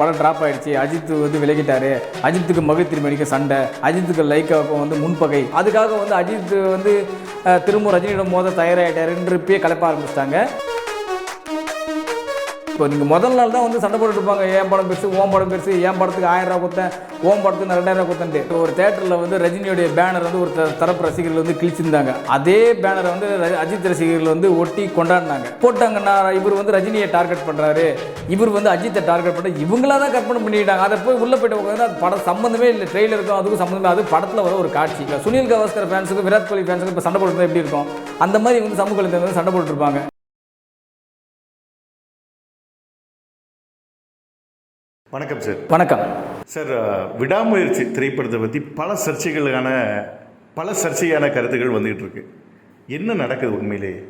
படம் ட்ராப் ஆயிடுச்சு. அஜித் வந்து விலகிட்டாரு. அஜித்துக்கு மகிழ் திருமணிக்கு சண்டை. அஜித்துக்கு லைக்காவுக்கும் வந்து முன்பகை. அதுக்காக வந்து அஜித் வந்து திரும்ப ரஜினியிடம் மோத தயாராகிட்டாருன்றப்பே கலப்ப ஆரம்பிச்சிட்டாங்க. இப்போ நீங்கள் முதல் நாள் தான் வந்து சண்டை போட்டுட்டு இருப்பாங்க. ஏன் படம் பெருசு ஓம் படம் பெருசு ஏன் படத்துக்கு ஆயிரம் ரூபா கொடுத்தேன் ஓம் படத்துக்கு நான் ரெண்டாயிரம் ரூபா கொடுத்தேன்ட்டு. ஒரு தேட்டரில் வந்து ரஜினியோடைய பேனர் வந்து ஒரு த- தரப்பு ரசிகர்கள் வந்து கிழிச்சிருந்தாங்க. அதே பேனரை வந்து அஜித் ரசிகர்கள் வந்து ஒட்டி கொண்டாடினாங்க. போட்டாங்கன்னா இவர் வந்து ரஜினியை டார்கெட் பண்ணுறாரு இவர் வந்து அஜித்தை டார்கெட் பண்ண இவங்களா தான் கற்பனை பண்ணிட்டாங்க அதை போய் உள்ளே போயிட்டு உட்காந்து அது படம் சம்மந்தமே இல்லை. ட்ரெயிலருக்கும் அதுக்கும் சம்மந்தமே அது படத்தில் வர ஒரு காட்சி. சுனில் கவாஸ்கர் ஃபேன்ஸுக்கு விராட் கோலி ஃபேன்ஸுக்கு இப்போ சண்டை போட்டு எப்படி இருக்கும்? அந்த மாதிரி வந்து சமூக வந்து சண்டை போட்டுருப்பாங்க வணக்கம் சார் வணக்கம். சார் விடாமுயற்சி திரைப்படத்தை பற்றி பல சர்ச்சைகளுக்கான பல சர்ச்சையான கருத்துக்கள் வந்துகிட்டு இருக்கு. என்ன நடக்குது உண்மையிலேயே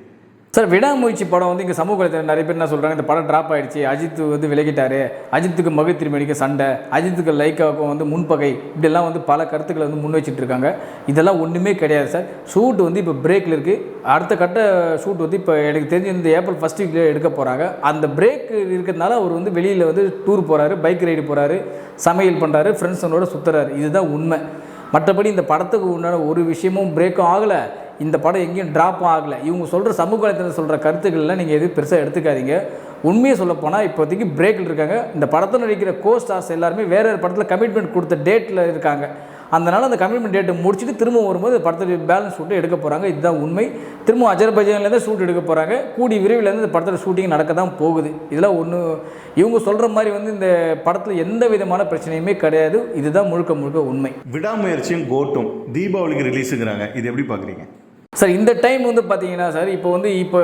சார் விடாமுயற்சி படம் வந்து இங்கே சமூக வலைத்தளம் நிறைய பேர் என்ன சொல்கிறாங்க இந்த படம் ட்ராப் ஆகிடுச்சு அஜித் வந்து விலகிட்டாரு அஜித்துக்கு மகிழ் திருமணிக்கு சண்டை அஜித்துக்கு லைக்காவுக்கும் வந்து முன்பகை இப்படிலாம் வந்து பல கருத்துக்களை வந்து முன் வச்சிட்டு இருக்காங்க இதெல்லாம் ஒன்றுமே கிடையாது சார். ஷூட் வந்து இப்போ பிரேக்கில் இருக்குது அடுத்த கட்ட ஷூட் வந்து இப்போ எனக்கு தெரிஞ்சு இந்த ஏப்ரல் ஃபஸ்ட் வீக்கில் எடுக்க போகிறாங்க அந்த பிரேக் இருக்கிறதுனால அவர் வந்து வெளியில் வந்து டூர் போகிறாரு பைக் ரைடு போகிறாரு சமையல் பண்ணுறாரு ஃப்ரெண்ட்ஸனோட சுற்றுறாரு இதுதான் உண்மை. மற்றபடி இந்த படத்துக்கு உண்டான ஒரு விஷயமும் பிரேக்கும் ஆகலை. இந்த படம் எங்கேயும் ட்ராப் ஆகலை. இவங்க சொல்கிற சமூக வலைத்தளத்தில் சொல்கிற கருத்துக்கள்லாம் நீங்கள் எதுவும் பெருசாக எடுத்துக்காதீங்க. உண்மையை சொல்லப்போனால் இப்போதைக்கு பிரேக்கில் இருக்காங்க. இந்த படத்தில் நடிக்கிற கோ ஸ்டார்ஸ் எல்லாருமே வேறு ஒரு படத்தில் கமிட்மெண்ட் கொடுத்த டேட்டில் இருக்காங்க. அதனால் அந்த கமிட்மெண்ட் டேட்டை முடிச்சுட்டு திரும்ப வரும்போது படத்தில் பேலன்ஸ் ஷூட்டு எடுக்க போகிறாங்க இதுதான் உண்மை. திரும்ப அஜர்பைஜான்லேருந்து ஷூட் எடுக்க போகிறாங்க கூடி விரைவில் இருந்து இந்த படத்தில் ஷூட்டிங் நடக்க தான் போகுது. இதெல்லாம் ஒன்று இவங்க சொல்கிற மாதிரி வந்து இந்த படத்தில் எந்த விதமான பிரச்சனையுமே கிடையாது. இதுதான் முழுக்க முழுக்க உண்மை. விடாமுயற்சியும் கோட்டும். தீபாவளிக்கு ரிலீஸுங்கிறாங்க இது எப்படி பார்க்குறீங்க சார் இந்த டைம் வந்து பார்த்தீங்கன்னா சார் இப்போ வந்து இப்போ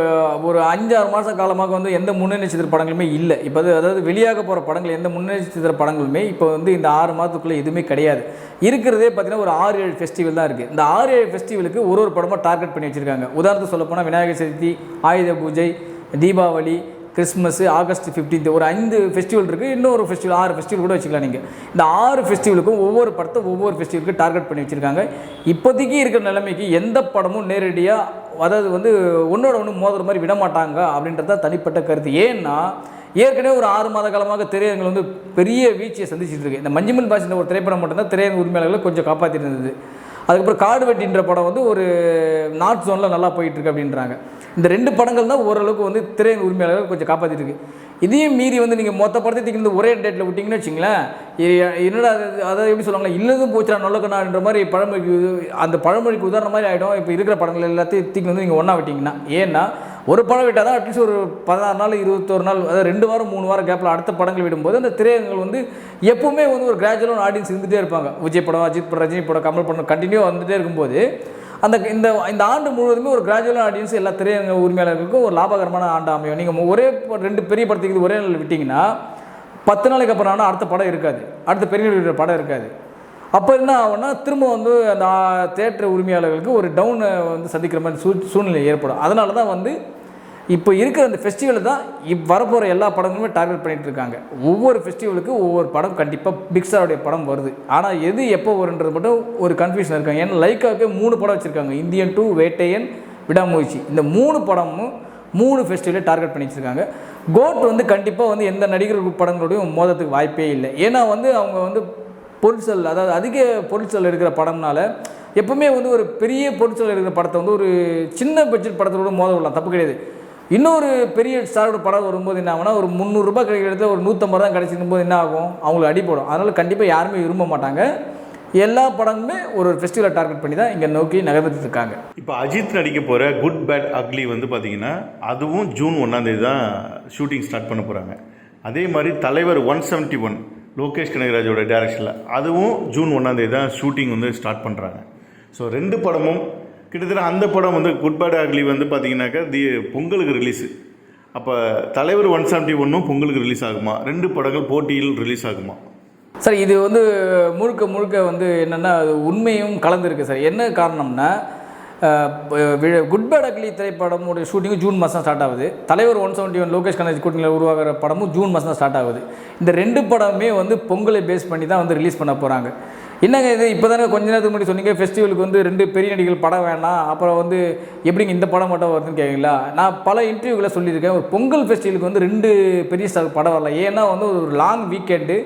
ஒரு அஞ்சாறு மாத காலமாக வந்து எந்த முன்னணி படங்களுமே இல்லை. இப்போ அது அதாவது வெளியாக போகிற படங்கள் எந்த முன்னணி படங்களுமே இப்போ வந்து இந்த ஆறு மாதத்துக்குள்ளே எதுவுமே கிடையாது. இருக்கிறதே பார்த்தீங்கன்னா ஒரு ஆறு ஏழு ஃபெஸ்டிவல் தான் இருக்குது இந்த ஆறு ஏழு ஃபெஸ்டிவலுக்கு ஒரு ஒரு படமாக டார்கெட் பண்ணி வச்சுருக்காங்க. உதாரணத்துக்கு சொல்லப்போனால் விநாயகர் சதுர்த்தி ஆயுத பூஜை தீபாவளி கிறிஸ்மஸ்ஸு ஆகஸ்ட் 15th ஒரு ஐந்து ஃபெஸ்டிவல் இருக்குது இன்னொரு ஃபெஸ்டிவல் ஆறு ஃபெஸ்டிவல் கூட வச்சுக்கலாம் நீங்கள் இந்த ஆறு ஃபெஸ்டிவலுக்கும் ஒவ்வொரு படத்தை ஒவ்வொரு ஃபெஸ்டிவலுக்கு டார்கெட் பண்ணி வச்சுருக்காங்க. இப்போதைக்கு இருக்கிற நிலைமைக்கு எந்த படமும் நேரடியாக அதாவது வந்து ஒன்றோட ஒன்று மோதுற மாதிரி விட மாட்டாங்க அப்படின்றது தான் தனிப்பட்ட கருத்து. ஏன்னா ஏற்கனவே ஒரு ஆறு மாத காலமாக திரையரங்கள் வந்து பெரிய வீழ்ச்சியை சந்திச்சுட்டு இருக்கு. இந்த மஞ்சுமல் பாசின்ற ஒரு திரைப்படம் மட்டும்தான் திரையரங்க உரிமையாளர்களை கொஞ்சம் காப்பாற்றிட்டு இருந்தது. அதுக்கப்புறம் காடு வெட்டின்ற படம் வந்து ஒரு நார்த் ஜோனில் நல்லா போயிட்டுருக்கு அப்படின்றாங்க. இந்த ரெண்டு படங்கள் தான் ஓரளவுக்கு வந்து திரையரங்க உரிமையாளர்கள் கொஞ்சம் காப்பாற்றிட்டு இதையும் மீறி வந்து நீங்கள் மொத்த படத்தை தூக்கி ஒரே டேட்டில் விட்டிங்கன்னு வச்சிங்களேன் என்னடா அது அதாவது எப்படி சொல்லுவாங்களா இல்லதும் போச்சுடா நல்லக்கண்ணான்ற மாதிரி பழமொழிக்கு அந்த பழமொழிக்கு உதாரண மாதிரி ஆகிடும் இப்போ இருக்கிற படங்கள் எல்லாத்தையும் தூக்கி வந்து நீங்கள் ஒன்றா விட்டிங்கன்னா ஏன்னா ஒரு படம் விட்டால் தான் அட்லீஸ்ட் ஒரு பதினாறு நாள் இருபத்தொரு நாள் அதாவது ரெண்டு வாரம் மூணு வாரம் கேப்பில் அடுத்த படங்கள் விடும்போது அந்த திரையரங்குகள் வந்து எப்பவுமே வந்து ஒரு கிராஜுவலான ஆடியன்ஸ் இருந்துகிட்டே இருப்பாங்க. விஜய் படம் அஜித் படம் ரஜினி படம் கமல் படம் கண்டினியூ வந்துகிட்டே இருக்கும்போது அந்த இந்த இந்த ஆண்டு முழுவதுமே ஒரு கிராஜுவலான ஆடியன்ஸ் எல்லா திரையரங்க உரிமையாளர்களுக்கும் ஒரு லாபகரமான ஆண்டு அமையும். நீங்கள் ஒரே ரெண்டு பெரிய படத்துக்கு ஒரே நாள் விட்டிங்கன்னா பத்து நாளைக்கு அப்புறம் ஆனால் அடுத்த படம் இருக்காது. அடுத்த பெரிய படம் இருக்காது. அப்போ என்ன ஆகும்னா திரும்ப வந்து அந்த தேட்டர் உரிமையாளர்களுக்கு ஒரு டவுனை வந்து சந்திக்கிற மாதிரி சூ சூழ்நிலை ஏற்படும். அதனால தான் வந்து இப்போ இருக்கிற அந்த ஃபெஸ்டிவல் தான் இப் வரப்போகிற எல்லா படங்களுமே டார்கெட் பண்ணிட்டு இருக்காங்க ஒவ்வொரு ஃபெஸ்டிவலுக்கு ஒவ்வொரு படம் கண்டிப்பாக பிக்ஸாருடைய படம் வருது. ஆனால் எது எப்போ வருன்றது மட்டும் ஒரு கன்ஃபியூஷன் இருக்காங்க. ஏன்னா லைக்காவுக்கு மூணு படம் வச்சுருக்காங்க. இந்தியன் டூ வேட்டையன் விடாமுயற்சி இந்த மூணு படமும் மூணு ஃபெஸ்டிவலே டார்கெட் பண்ணி வச்சுருக்காங்க கோட் வந்து கண்டிப்பாக வந்து எந்த நடிகர் படங்களோடையும் மோதத்துக்கு வாய்ப்பே இல்லை. ஏன்னா வந்து அவங்க வந்து பொருட்சல் அதாவது அதிக பொருட்சல் இருக்கிற படம்னால எப்பவுமே வந்து ஒரு பெரிய பொருட்சல் இருக்கிற படத்தை வந்து ஒரு சின்ன பட்ஜெட் படத்தோட மோத விடலாம் தப்பு கிடையாது. இன்னொரு பெரிய ஸ்டாரோட படம் வரும்போது என்ன ஆகும்னா ஒரு முந்நூறுரூபா கிடைக்கிற இடத்துல ஒரு நூற்றம்பது தான் கிடைச்சிருக்கும் போது என்ன ஆகும்? அவங்களுக்கு அடிப்படும் அதனால் கண்டிப்பாக யாருமே விரும்ப மாட்டாங்க. எல்லா படமுமே ஒரு ஒரு ஃபெஸ்டிவலை டார்கெட் பண்ணி தான் இங்கே நோக்கி நகர்ந்துட்டு இருக்காங்க. இப்போ அஜித் நடிக்க போகிற குட் பேட் அக்லி வந்து பார்த்தீங்கன்னா அதுவும் ஜூன் ஒன்றாந்தேதி தான் ஷூட்டிங் ஸ்டார்ட் பண்ண போகிறாங்க அதே மாதிரி தலைவர் ஒன் செவன்ட்டி ஒன் லோகேஷ் கனகராஜோட டேரக்ஷனில் அதுவும் ஜூன் ஒன்றாந்தேதி தான் ஷூட்டிங் வந்து ஸ்டார்ட் பண்ணுறாங்க ஸோ ரெண்டு படமும் கிட்டத்தட்ட அந்த படம் வந்து குட் பேட் அக்லி வந்து பார்த்தீங்கன்னாக்கா தி பொங்கலுக்கு ரிலீஸு அப்போ தலைவர் ஒன் செவன்ட்டி ஒன்றும் பொங்கலுக்கு ரிலீஸ் ஆகுமா? ரெண்டு படங்கள் போட்டியில் ரிலீஸ் ஆகுமா? சார் இது வந்து முழுக்க முழுக்க வந்து என்னென்னா உண்மையும் கலந்துருக்கு சார். என்ன காரணம்னா குட் பேட் அக்லி திரைப்படமுடைய ஷூட்டிங்கும் ஜூன் மாதம் ஸ்டார்ட் ஆகுது. தலைவர் one seventy one Lokesh Ganesh கூட்டணியில் உருவாகிற படமும் ஜூன் மாதம் தான் ஸ்டார்ட் ஆகுது. இந்த ரெண்டு படமே வந்து பொங்கலை பேஸ் பண்ணி தான் வந்து ரிலீஸ் பண்ண போகிறாங்க என்னங்க இது? இப்போ தானே கொஞ்ச நேரத்துக்கு முன்னாடி சொன்னீங்க ஃபெஸ்டிவலுக்கு வந்து ரெண்டு பெரிய நடிகர்கள் படம் வேணாம் அப்புறம் வந்து எப்படிங்க இந்த படம் மட்டும் வருதுன்னு கேட்குறீங்களா நான் பல இன்டர்வியூவில் சொல்லியிருக்கேன். ஒரு பொங்கல் ஃபெஸ்டிவலுக்கு வந்து ரெண்டு பெரிய ஸ்டார் படம் வரல. ஏன்னா வந்து ஒரு லாங் வீக்கெண்டு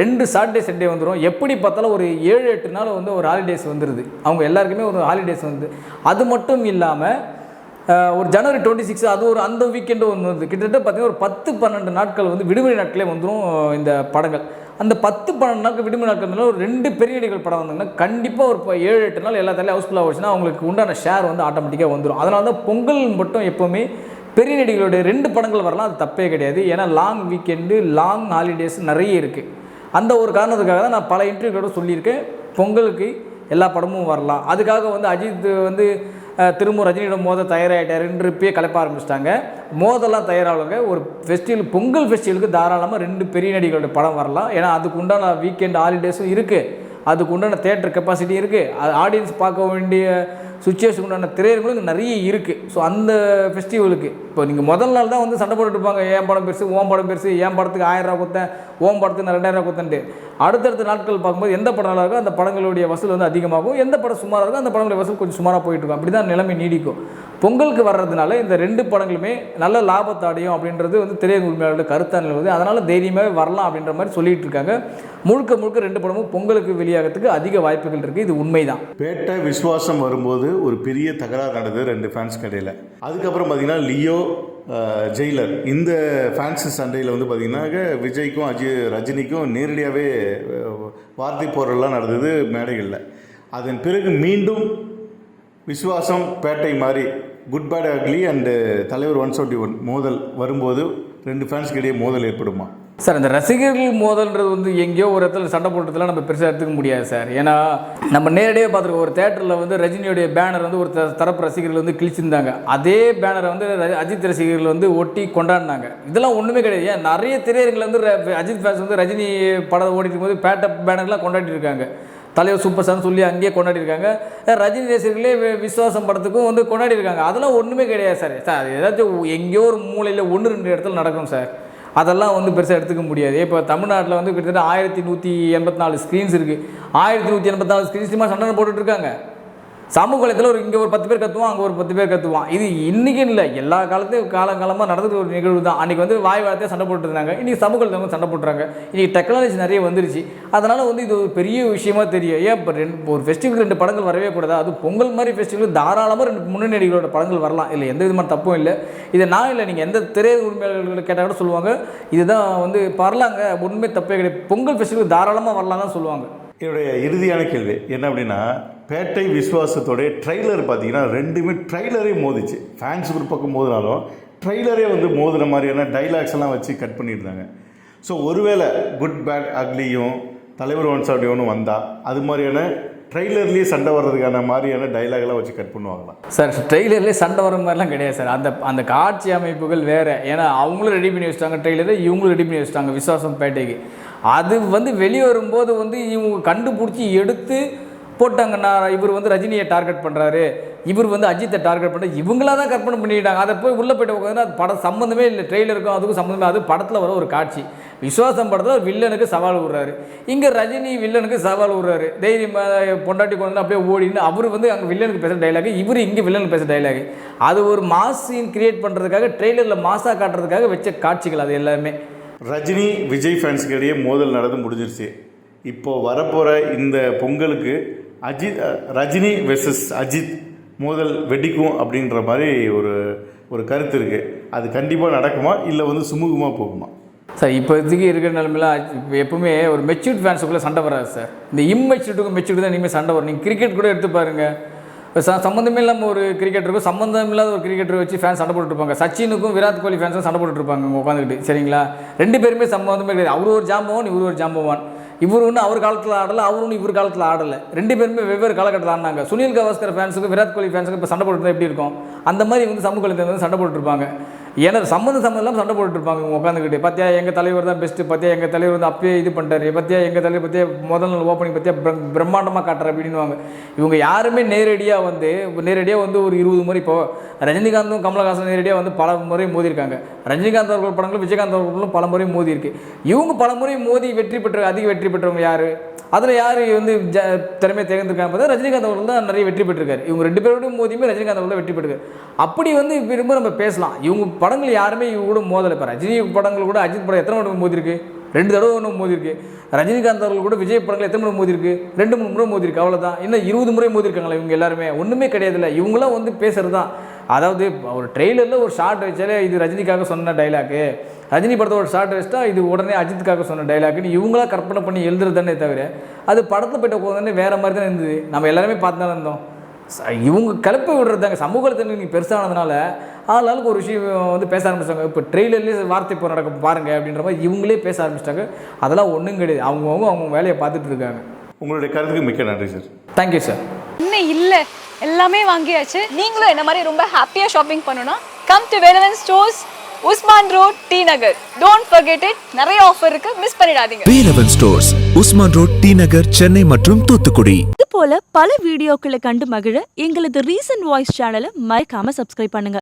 ரெண்டு சாட்டர்டே சண்டே வந்துடும் எப்படி பார்த்தாலும் ஒரு ஏழு எட்டு நாள் வந்து ஒரு ஹாலிடேஸ் வந்துடுது அவங்க எல்லாருக்குமே ஒரு ஹாலிடேஸ் வந்து. அது மட்டும் இல்லாமல் ஒரு ஜனவரி டுவெண்ட்டி சிக்ஸ் அது ஒரு அந்த வீக்கெண்டு வந்து. கிட்டத்தட்ட பார்த்தீங்கன்னா ஒரு பத்து பன்னெண்டு நாட்கள் வந்து விடுமுறை நாட்களே வந்துடும் இந்த படங்கள். அந்த பத்து பன்னெண்டு நாட்கள் விடுமுறை நாட்கள் ஒரு ரெண்டு பெரிய நடிகர் படம் வந்தாங்கன்னா கண்டிப்பாக ஒரு ஏழு எட்டு நாள் எல்லா தலையும் ஹவுஸ்ஃபுல்லாக போச்சுன்னா அவங்களுக்கு உண்டான ஷேர் வந்து ஆட்டோமேட்டிக்காக வந்துடும் அதனால தான் பொங்கல் மட்டும் எப்போவுமே பெரிய நடிகர்களுடைய ரெண்டு படங்கள் வரலாம் அது தப்பே கிடையாது. ஏன்னா லாங் வீக்கெண்டு லாங் ஹாலிடேஸ் நிறைய இருக்குது அந்த ஒரு காரணத்துக்காக தான் நான் பல இன்டர்வியூகளோட சொல்லியிருக்கேன். பொங்கலுக்கு எல்லா படமும் வரலாம். அதுக்காக வந்து அஜித் வந்து திரும்ப ரஜினியோட மோத தயாராகிட்டாருன்னு இப்பயே கலப்ப ஆரம்பிச்சிட்டாங்க. மோதெல்லாம் தயாராகலங்க ஒரு ஃபெஸ்டிவல் பொங்கல் ஃபெஸ்டிவலுக்கு தாராளமாக ரெண்டு பெரிய நடிகளோட படம் வரலாம். ஏன்னா அதுக்கு உண்டான வீக்கெண்ட் ஹாலிடேஸும் இருக்குது அதுக்கு உண்டான தேட்டர் கெப்பாசிட்டி இருக்குது அது ஆடியன்ஸ் பார்க்க வேண்டிய சுச்சுவேஷன் உண்டான திரையரங்களும் இங்கே நிறைய இருக்குது ஸோ அந்த ஃபெஸ்டிவலுக்கு இப்போ நீங்கள் முதல் நாள் தான் வந்து சண்டை போட்டுட்டு இருப்பாங்க. ஏன் படம் பெருசு? ஓம் படம் பெருசு? ஏன் படத்துக்கு ஆயிரம் ரூபா கொடுத்தேன்? ஓம் படத்துக்கு நான் ரெண்டாயிரம் ரூபா கொடுத்தேன்ட்டு. அடுத்தடுத்த நாட்கள் பார்க்கும்போது எந்த படம் நல்லா இருக்கோ அந்த படங்களுடைய வசூல் வந்து அதிகமாகும். எந்த படம் சுமாராக இருக்கோ அந்த படங்களுடைய வசூல் கொஞ்சம் சுமாராக போயிட்டு இருக்கும். அப்படி தான் நிலைமை நீடிக்கும். பொங்கலுக்கு வர்றதுனால இந்த ரெண்டு படங்களுமே நல்ல லாபத்தை அடையும் அப்படின்றது வந்து திரையரங்கு உரிமையாளர்களோட கருத்தாக நிலவுது. அதனால் தைரியமாகவே வரலாம் அப்படின்ற மாதிரி சொல்லிட்டு இருக்காங்க முழுக்க முழுக்க ரெண்டு படமும் பொங்கலுக்கு வெளியாகிறதுக்கு அதிக வாய்ப்புகள் இருக்குது இது உண்மைதான். பேட்டை விஸ்வாசம் வரும்போது ஒரு பெரிய தகராறு நடந்தது ரெண்டு ஃபேன்ஸ் கடையில் அதுக்கப்புறம் பார்த்திங்கன்னா லியோ ஜெயிலர். இந்த ஃபேன்ஸ் சண்டையில் வந்து பார்த்திங்கன்னாக்க விஜய்க்கும் அஜய் ரஜினிக்கும் நேரடியாகவே வார்த்தை போரெல்லாம் நடந்தது மேடைகளில். அதன் பிறகு மீண்டும் விசுவாசம் பேட்டை மாதிரி குட் பேட் அக்லி அண்டு தலைவர் ஒன் செவன்ட்டி ஒன் மோதல் வரும்போது ரெண்டு ஃபேன்ஸ்க்கு இடையே மோதல் ஏற்படுமா? சார் இந்த ரசிகர்கள் மோதல்ன்றது வந்து எங்கேயோ ஒரு இடத்துல சண்டை போட்டதுலாம் நம்ம பெருசாக எடுத்துக்க முடியாது சார். ஏன்னா நம்ம நேரடியாக பார்த்துருக்கோம். ஒரு தேட்டரில் வந்து ரஜினியோடைய பேனர் வந்து ஒரு த- தரப்பு ரசிகர்கள் வந்து கிழிச்சிருந்தாங்க. அதே பேனரை வந்து அஜித் ரசிகர்கள் வந்து ஒட்டி கொண்டாடினாங்க. இதெல்லாம் ஒன்றுமே கிடையாது. ஏன்? நிறைய திரையரங்கில் வந்து ர- அஜித் ஃபேன்ஸ் வந்து ரஜினி படம் ஓடிட்டு இருக்கும்போது பேட்ட பேனர்லாம் கொண்டாடிட்டு இருக்காங்க. தலைவர் சூப்பர் ஸ்டார்னு சொல்லி அங்கேயே கொண்டாடி இருக்காங்க ரஜினி ரசிகர்களே விஸ்வாசம் படத்துக்கும் வந்து கொண்டாடி இருக்காங்க அதெல்லாம் ஒன்றுமே கிடையாது சார். சார் அது ஏதாச்சும் எங்கேயோ ஒரு மூலையில் ஒன்று ரெண்டு இடத்துல நடக்கும் சார். அதெல்லாம் வந்து பெருசாக எடுத்துக்க முடியாது. இப்போ தமிழ்நாட்டில் வந்து கிட்டத்தட்ட ஆயிரத்தி நூற்றி எண்பத்தி நாலு ஸ்க்ரீன்ஸ் இருக்குது ஆயிரத்தி நூற்றி எண்பத்தி நாலு ஸ்க்ரீன்ஸுமா சண்டை போட்டுட்ருக்காங்க சமூக வலைத்தில் ஒரு இங்கே ஒரு பத்து பேர் கத்துவான் அங்கே ஒரு பத்து பேர் கத்துவான். இது இன்றைக்கி இல்லை. எல்லா காலத்தையும் காலங்காலமாக நடந்துட்டு ஒரு நிகழ்வு தான். அன்றைக்கி வந்து வாய் வார்த்தையாக சண்டை போட்டுருந்தாங்க. இன்றைக்கி சமூக வலைத்தளம் சண்டை போட்டுறாங்க. இன்றைக்கி டெக்னாலஜி நிறைய வந்துருச்சு. அதனால் வந்து இது ஒரு பெரிய விஷயமா தெரியும். ஏன் இப்போ ரெண்டு ஒரு ஃபெஸ்டிவல் ரெண்டு படங்கள் வரவே கூடாதா? அது பொங்கல் மாதிரி ஃபெஸ்டிவல் தாராளமாக ரெண்டு முன்னணி படங்கள் வரலாம். இல்லை எந்த விதமான தப்பும் இல்லை. இதை நான் இல்லை நீங்கள் எந்த திரை உரிமையாளர்கள் கேட்டால் கூட சொல்லுவாங்க. இதுதான் வந்து வரலாங்க. உண்மை தப்பே கிடையாது. பொங்கல் ஃபெஸ்டிவல் தாராளமாக வரலாம் தான் சொல்லுவாங்க. என்னுடைய இறுதியான கேள்வி. என்ன அப்படின்னா பேட்டை விஸ்வாசத்தோடைய ட்ரெய்லர் பார்த்தீங்கன்னா ரெண்டுமே ட்ரெய்லரே மோதிச்சு. ஃபேன்ஸ் ஒரு பக்கம் மோதினாலும் ட்ரெய்லரே வந்து மோதின மாதிரியான டைலாக்ஸ் எல்லாம் வச்சு கட் பண்ணியிருந்தாங்க. ஸோ ஒருவேளை குட் பேட் அக்லியும் தலைவர் ஒன்ஸ் செவன்டி வந்தால் அது மாதிரியான ட்ரைலர்லேயே சண்டை வர்றதுக்கான மாதிரியான டைலாக்லாம் வச்சு கட் பண்ணுவாங்களா? சார் ட்ரெய்லர்லேயே சண்டை வர மாதிரிலாம் கிடையாது சார். அந்த அந்த காட்சி அமைப்புகள் வேறு. ஏன்னா அவங்களும் ரெடி பண்ணி வச்சிட்டாங்க ட்ரெய்லரை இவங்களும் ரெடி பண்ணி வச்சிட்டாங்க விஸ்வாசம் பேட்டைக்கு. அது வந்து வெளியே வரும்போது வந்து இவங்க கண்டுபிடிச்சி எடுத்து போட்டாங்கன்னா இவர் வந்து ரஜினியை டார்கெட் பண்ணுறாரு இவர் வந்து அஜித்தை டார்கெட் பண்ண இவங்களா தான் கற்பனை பண்ணிட்டாங்க அதை போய் உள்ளே போயிட்டு உட்காந்து அது படம் சம்மந்தமே இல்லை. ட்ரெய்லருக்கும் அதுக்கும் சம்மந்தமே அது படத்தில் வர ஒரு காட்சி. விஸ்வாசம் படத்தில் வில்லனுக்கு சவால் விடுறாரு. இங்கே ரஜினி வில்லனுக்கு சவால் விடுறாரு. தைரியமாக பொண்டாட்டி கொண்டு வந்து அப்படியே ஓடின்னு அவர் வந்து அங்கே வில்லனுக்கு பேசுகிற டைலாக் இவர் இங்கே வில்லனுக்கு பேசுகிற டைலாக் அது ஒரு மாஸ் சீன் கிரியேட் பண்ணுறதுக்காக ட்ரெய்லரில் மாசாக காட்டுறதுக்காக வச்ச காட்சிகள் அது எல்லாமே. ரஜினி விஜய் ஃபேன்ஸுக்கு இடையே மோதல் நடந்து முடிஞ்சிருச்சு. இப்போது வரப்போகிற இந்த பொங்கலுக்கு அஜித் ரஜினி வெர்சஸ் அஜித் மோதல் வெடிக்கும் அப்படின்ற மாதிரி ஒரு ஒரு கருத்து இருக்குது அது கண்டிப்பாக நடக்குமா? இல்லை வந்து சுமூகமாக போகுமா? சார் இப்போதைக்கு இருக்கிற நிலமையில இப்போ எப்பவுமே ஒரு மெச்சூர்ட் ஃபேன்ஸுக்குள்ளே சண்டை வராது சார். இந்த இம்மெச்சூர்ட்டுக்கும் மெச்சூர்டு தான் இனிமேல் சண்டை வரும். நீங்கள் கிரிக்கெட் கூட எடுத்து பாருங்கள் ச சம்மந்தமே இல்லாமல் ஒரு கிரிக்கெட்டருக்கும் சம்மந்தம் இல்லாத ஒரு கிரிக்கெட்டர் வச்சு ஃபேன்ஸ் சண்டை போட்டுருப்பாங்க சச்சினுக்கும் விராட் கோலி ஃபேன்ஸும் சண்டை போட்டுருப்பாங்க உட்காந்துக்கிட்டு சரிங்களா? ரெண்டு பேருமே சம்மந்தமே கிடையாது. அவர் ஒரு ஜாம்பவான் இவர் ஒரு ஜாம்பவான். இவர் ஒன்று அவர் காலத்தில் ஆடலை அவர் ஒன்று இவர் காலத்தில் ஆடலை. ரெண்டு பேருமே வெவ்வேறு காலகட்டத்தில் ஆடினாங்க. சுனில் கவாஸ்கர் ஃபேன்ஸுக்கும் விராட் கோலி ஃபேன்ஸுக்கு இப்போ சண்டை போட்டுருந்தா எப்படி இருக்கும்? அந்த மாதிரி வந்து சமூக வலைத்தளத்துல வந்து சண்டை போட்டுருப்பாங்க ஏன்னா சம்மந்த சம்மந்தம் இல்லாமல் சண்டை போட்டுட்டு இருப்பாங்க இவங்க உட்காந்துக்கிட்டு பார்த்தியா எங்கள் தலைவர் தான் பெஸ்ட்டு பார்த்தியா எங்கள் தலைவர் வந்து அப்பயே இது பண்ணிட்டாரு பார்த்தியா எங்கள் தலைவர் பற்றியா முதல் நாள் ஓப்பனிங் பார்த்தியா பிரம் பிரம்மாண்டமாக காட்டுற அப்படின்னுவாங்க இவங்க யாருமே நேரடியாக வந்து நேரடியாக வந்து ஒரு இருபது முறை இப்போ ரஜினிகாந்தும் கமலஹாசன் நேரடியாக வந்து பல முறை மோதியிருக்காங்க. ரஜினிகாந்த் அவர்கள் படங்களும் விஜயகாந்த் அவர்களும் பல முறை மோதி இருக்கு இவங்க பல முறை மோதி வெற்றி பெற்ற அதிக வெற்றி பெற்றவங்க யார்? அதில் யார் வந்து ஜ திறமையை தேர்ந்திருக்காங்க பார்த்தா ரஜினிகாந்த் அவர்கள் தான் நிறைய வெற்றி பெற்றிருக்காரு. இவங்க ரெண்டு பேரோடையும் மோதியுமே ரஜினிகாந்த் அவர்கள் வெற்றி பெற்றிருக்காரு. அப்படி வந்து விரும்ப நம்ம பேசலாம். இவங்க படங்கள் யாருமே இவங்க கூட மோதலை இப்போ ரஜினி படங்கள் கூட அஜித் படம் எத்தனை மடங்கு மோதிருக்கு? ரெண்டு தடவை ஒன்று மோதிருக்கு. ரஜினிகாந்த் அவர்கள் கூட விஜய் படங்கள் எத்தனை முறை மோதிருக்கு? ரெண்டு மூணு முறை மோதிருக்கு அவ்வளோதான் இன்னும் இருபது முறை மோதிருக்காங்களா இவங்க எல்லாருமே. ஒன்றுமே கிடையாதுல்ல. இவங்களாம் வந்து பேசுறது தான் அதாவது ஒரு ட்ரெய்லரில் ஒரு ஷார்ட் வச்சாலே இது ரஜினிக்காக சொன்ன டைலாக்கு ரஜினி படத்தை ஒரு ஷார்ட் வச்சுட்டா இது உடனே அஜித்துக்காக சொன்ன டைலாக்னு இவங்களா கற்பனை பண்ணி எழுதுறது தானே தவிர அது படத்தில் போயிட்ட உடனே வேறு மாதிரி தான் இருந்தது. நம்ம எல்லாருமே பார்த்து தான் இருந்தோம். இவங்க கிளப்பி விடுறதாங்க சமூகத்தில் நீங்கள் பெருசானதுனால ஆளாளுக்கு ஒரு விஷயம் வந்து பேச ஆரம்பிச்சிட்டாங்க. இப்போ ட்ரெய்லர்லேயே வார்த்தை இப்போ நடக்கும் பாருங்க அப்படின்ற மாதிரி இவங்களே பேச ஆரம்பிச்சிட்டாங்க. அதெல்லாம் ஒன்றும் கிடையாது. அவங்கவுங்க அவங்க வேலையை பார்த்துட்டு இருக்காங்க. உங்களுடைய கருத்துக்கு மிக்க நன்றி சார் தேங்க்யூ சார் இன்னும் இல்ல. எல்லாமே வாங்கியாச்சு. நீங்களும் என்ன மாதிரி ரொம்ப ஹாப்பியா ஷாப்பிங் பண்ணணும்னா come to Velavan stores Usman road T Nagar. Don't forget it. நிறைய ஆஃபர் இருக்கு. மிஸ் பண்ணிடாதீங்க. Velavan stores Usman road T Nagar Chennai மற்றும் தூத்துக்குடி. இது போல பல வீடியோக்களை கண்டு மகிழ எங்களது ரீசன்ட் வாய்ஸ் சேனலை மறக்காம சப்ஸ்கிரைப் பண்ணுங்க.